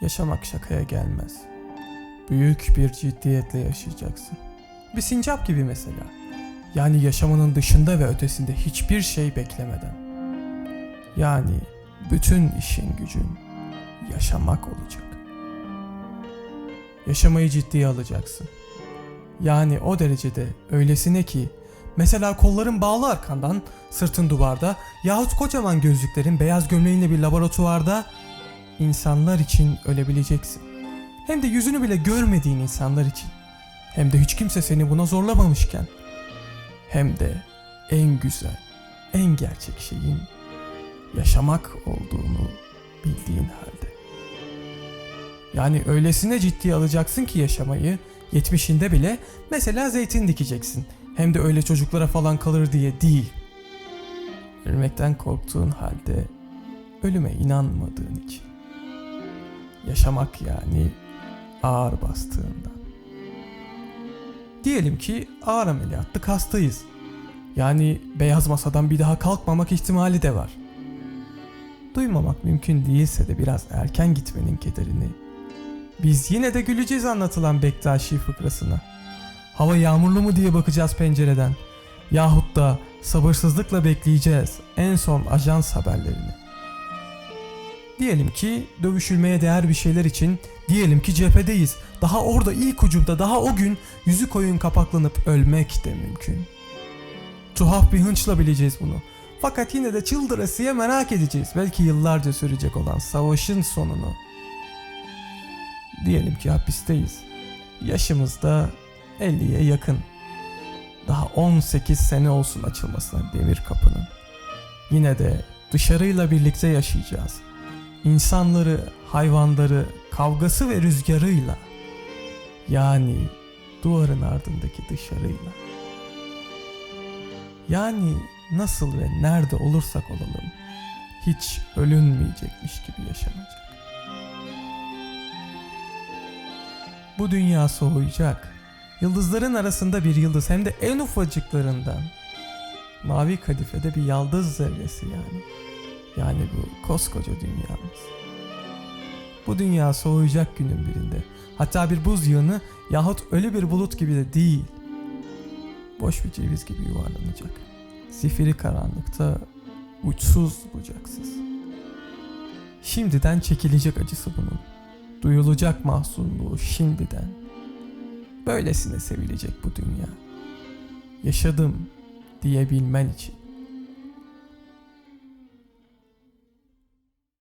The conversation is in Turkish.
Yaşamak şakaya gelmez. Büyük bir ciddiyetle yaşayacaksın. Bir sincap gibi mesela. Yani yaşamanın dışında ve ötesinde hiçbir şey beklemeden. Yani bütün işin gücün yaşamak olacak. Yaşamayı ciddiye alacaksın. Yani o derecede öylesine ki mesela kolların bağlı arkandan, sırtın duvarda yahut kocaman gözlüklerin beyaz gömleğinle bir laboratuvarda insanlar için ölebileceksin. Hem de yüzünü bile görmediğin insanlar için. Hem de hiç kimse seni buna zorlamamışken. Hem de en güzel, en gerçek şeyin yaşamak olduğunu bildiğin halde. Yani öylesine ciddiye alacaksın ki yaşamayı, 70'inde bile mesela zeytin dikeceksin. Hem de öyle çocuklara falan kalır diye değil. Ölmekten korktuğun halde ölüme inanmadığın için. Yaşamak yani ağır bastığından. Diyelim ki ağır ameliyatlık hastayız. Yani beyaz masadan bir daha kalkmamak ihtimali de var. Duymamak mümkün değilse de biraz erken gitmenin kederini. Biz yine de güleceğiz anlatılan Bektaşi fıkrasına. Hava yağmurlu mu diye bakacağız pencereden. Yahut da sabırsızlıkla bekleyeceğiz en son ajans haberlerini. Diyelim ki dövüşülmeye değer bir şeyler için diyelim ki cephedeyiz. Daha orada ilk ucumda daha o gün yüzü koyun kapaklanıp ölmek de mümkün. Tuhaf bir hınçla bileceğiz bunu. Fakat yine de çıldırasıya merak edeceğiz. Belki yıllarca sürecek olan savaşın sonunu. Diyelim ki hapisteyiz. Yaşımız da 50'ye yakın. Daha 18 sene olsun açılmasına demir kapının. Yine de dışarıyla birlikte yaşayacağız. İnsanları, hayvanları, kavgası ve rüzgarıyla. Yani duvarın ardındaki dışarıyla. Yani nasıl ve nerede olursak olalım hiç ölünmeyecekmiş gibi yaşanacak. Bu dünya soğuyacak. Yıldızların arasında bir yıldız hem de en ufacıklarından. Mavi kadifede bir yıldız zerresi yani. Yani bu koskoca dünyamız. Bu dünya soğuyacak günün birinde. Hatta bir buz yığını yahut ölü bir bulut gibi de değil. Boş bir ceviz gibi yuvarlanacak. Zifiri karanlıkta uçsuz bucaksız. Şimdiden çekilecek acısı bunun. Duyulacak mahzunluğu şimdiden. Böylesine sevilecek bu dünya. Yaşadım diyebilmen için.